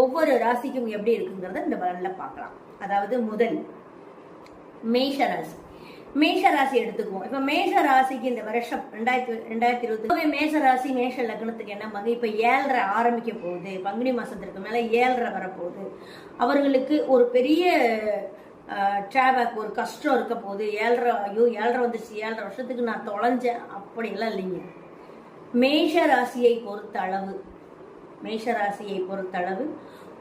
ஒவ்வொரு ராசிக்கும் எப்படி இருக்குங்கிறத இந்த பலன்ல பார்க்கலாம். அதாவது முதல் மேஷ ராசி. மேஷ ராசி எடுத்துக்குவோம். இப்ப மேஷ ராசிக்கு இந்த வருஷம் ரெண்டாயிரத்தி ரெண்டாயிரத்தி இருபத்தி மேஷ ராசி மேஷ லக்னத்துக்கு என்ன மாதிரி இப்ப ஏழரை ஆரம்பிக்க போகுது. பங்குனி மாசத்திற்கு மேல ஏழரை வரப்போகுது. அவர்களுக்கு ஒரு பெரிய டிராவல் ஒரு கஷ்டம் இருக்க போகுது. ஏழரை ஐயோ ஏழரை வந்துச்சு ஏழரை வருஷத்துக்கு நான் தொலைஞ்சேன். அப்படியெல்லாம் இல்லைங்க. மேஷ ராசியை பொறுத்த அளவு மேஷ ராசியை பொறுத்தளவு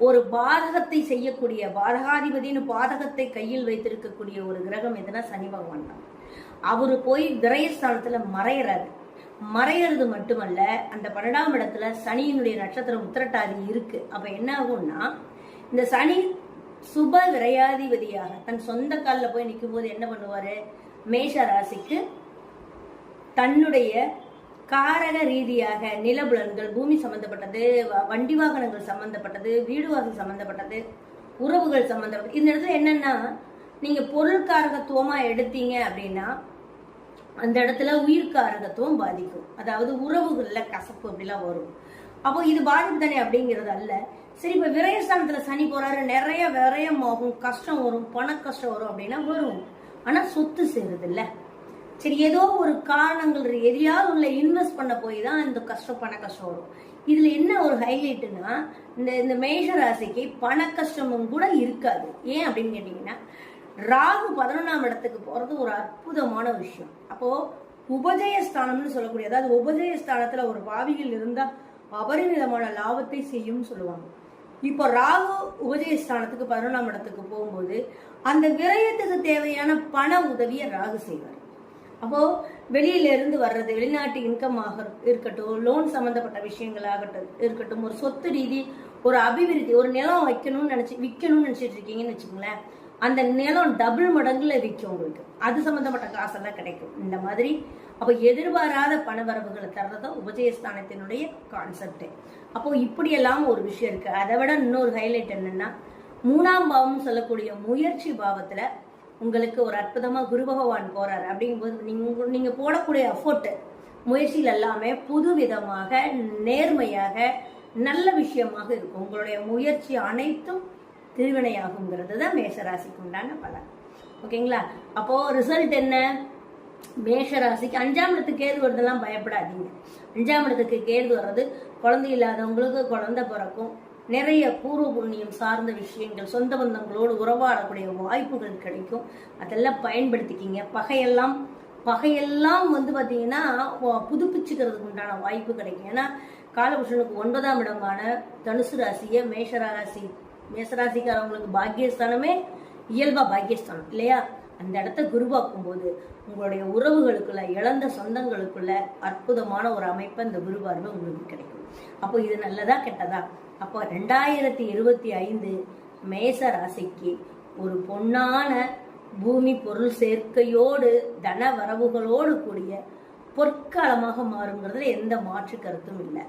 ஒரு பாதகத்தை செய்யக்கூடிய பாதகாதிபதினு பாதகத்தை கையில் வைத்திருக்கக்கூடிய ஒரு கிரகம் எதுனா சனி பகவான் தான். அவரு போய் விரயஸ்தானத்துல மறையறாரு. மறையிறது மட்டுமல்ல அந்த பன்னெண்டாம் இடத்துல சனியினுடைய நட்சத்திரம் உத்திரட்டாதி இருக்கு. அப்ப என்ன ஆகும்னா இந்த சனி சுப விரையாதிபதியாக தன் சொந்த காலில் போய் நிற்கும் போது என்ன பண்ணுவாரு? மேஷ ராசிக்கு தன்னுடைய காரக ரீதியாக நிலபுலன்கள் பூமி சம்பந்தப்பட்டது வ- வண்டி வாகனங்கள் சம்பந்தப்பட்டது வீடு வாசல் சம்பந்தப்பட்டது உறவுகள் சம்பந்தப்பட்டது. இந்த இடத்துல என்னன்னா நீங்க பொருள்காரகத்துவமா எடுத்தீங்க அப்படின்னா அந்த இடத்துல உயிர்காரகத்துவம் பாதிக்கும். அதாவது உறவுகள்ல கசப்பு அப்படிலாம் வரும். அப்போ இது பாதிப்பு தானே அப்படிங்கிறது அல்ல. சரி இப்ப விரயஸ்தானத்துல சனி போறாரு நிறைய விரயம் ஆகும் கஷ்டம் வரும் பண கஷ்டம் வரும் அப்படின்னா வரும். ஆனா சொத்து சேருது இல்லை. சரி ஏதோ ஒரு காரணங்கள் எதையாவது உள்ள இன்வெஸ்ட் பண்ண போய் தான் இந்த கஷ்டம் பண கஷ்டம் வரும் இதுல என்ன ஒரு ஹைலைட்டுனா இந்த இந்த மேஷ ராசிக்கு பண கஷ்டமும் கூட இருக்காது. ஏன் அப்படின்னு கேட்டீங்கன்னா ராகு பதினொன்றாம் இடத்துக்கு போறது ஒரு அற்புதமான விஷயம். அப்போ உபஜயஸ்தானம்னு சொல்லக்கூடிய அதாவது உபஜயஸ்தானத்துல ஒரு பாவிகள் இருந்தா அபரிமிதமான லாபத்தை செய்யும் சொல்லுவாங்க. இப்போ ராகு உபஜயஸ்தானத்துக்கு பதினொன்றாம் இடத்துக்கு போகும்போது அந்த விரயத்துக்கு தேவையான பண உதவியை ராகு செய்வார். அப்போ வெளியில இருந்து வர்றது வெளிநாட்டு இன்கம் ஆக இருக்கட்டும் லோன் சம்பந்தப்பட்ட விஷயங்களாகட்டும் இருக்கட்டும் ஒரு சொத்து ரீதி ஒரு அபிவிருத்தி ஒரு நிலம் வைக்கணும்னு நினைச்சு விற்கணும்னு நினைச்சிட்டு இருக்கீங்கன்னு வச்சுக்கோங்களேன் அந்த நிலம் டபுள் மடங்குல விற்கும் உங்களுக்கு. அது சம்பந்தப்பட்ட காசெல்லாம் கிடைக்கும். இந்த மாதிரி அப்போ எதிர்பாராத பணவரவுகளை தர்றதும் உபஜயஸ்தானத்தினுடைய கான்செப்ட் அப்போ இப்படியெல்லாம் ஒரு விஷயம் இருக்கு. அதை விட இன்னொரு ஹைலைட் என்னன்னா மூணாம் பாவம் சொல்லக்கூடிய முயற்சி பாவத்துல உங்களுக்கு ஒரு அற்புதமா குரு பகவான் போறாரு. அப்படிங்கும்போது நீங்க நீங்க போடக்கூடிய அஃபோர்ட்டு முயற்சியில் எல்லாமே புது விதமாக நேர்மையாக நல்ல விஷயமாக இருக்கும். உங்களுடைய முயற்சி அனைத்தும் திருவினையாகுங்கிறது தான் மேஷராசிக்கு உண்டான பலன். ஓகேங்களா? அப்போ ரிசல்ட் என்ன? மேஷராசிக்கு அஞ்சாம் இடத்துக்கு கேது வருதெல்லாம் பயப்படாதீங்க. அஞ்சாம் இடத்துக்கு கேது வர்றது குழந்தை இல்லாதவங்களுக்கு குழந்தை பிறக்கும். நிறைய பூர்வ புண்ணியம் சார்ந்த விஷயங்கள் சொந்த பந்தங்களோடு உறவாடக்கூடிய வாய்ப்புகள் கிடைக்கும். அதெல்லாம் பயன்படுத்திக்கிங்க. பகையெல்லாம் பகையெல்லாம் வந்து பார்த்தீங்கன்னா புதுப்பிச்சுக்கிறதுக்கு உண்டான வாய்ப்பு கிடைக்கும். ஏன்னா காலபுருஷனுக்கு ஒன்பதாம் இடமான தனுசு ராசியை மேஷராசி மேஷராசிக்காரவங்களுக்கு பாக்கியஸ்தானமே இயல்பா பாக்கியஸ்தானம் இல்லையா? அந்த இடத்த குருவாக்கும் போது உங்களுடைய உறவுகளுக்குள்ள இழந்த சொந்தங்களுக்குள்ள அற்புதமான ஒரு அமைப்பு இந்த குருவார்வை உங்களுக்கு கிடைக்கும். அப்போ இது நல்லதா கெட்டதா? அப்போ ரெண்டாயிரத்தி இருபத்தி ஐந்து மேச ராசிக்கு ஒரு பொன்னான பூமி பொருள் சேர்க்கையோடு தன வரவுகளோடு கூடிய பொற்காலமாக மாறுங்கிறதுல எந்த மாற்று கருத்தும் இல்லை.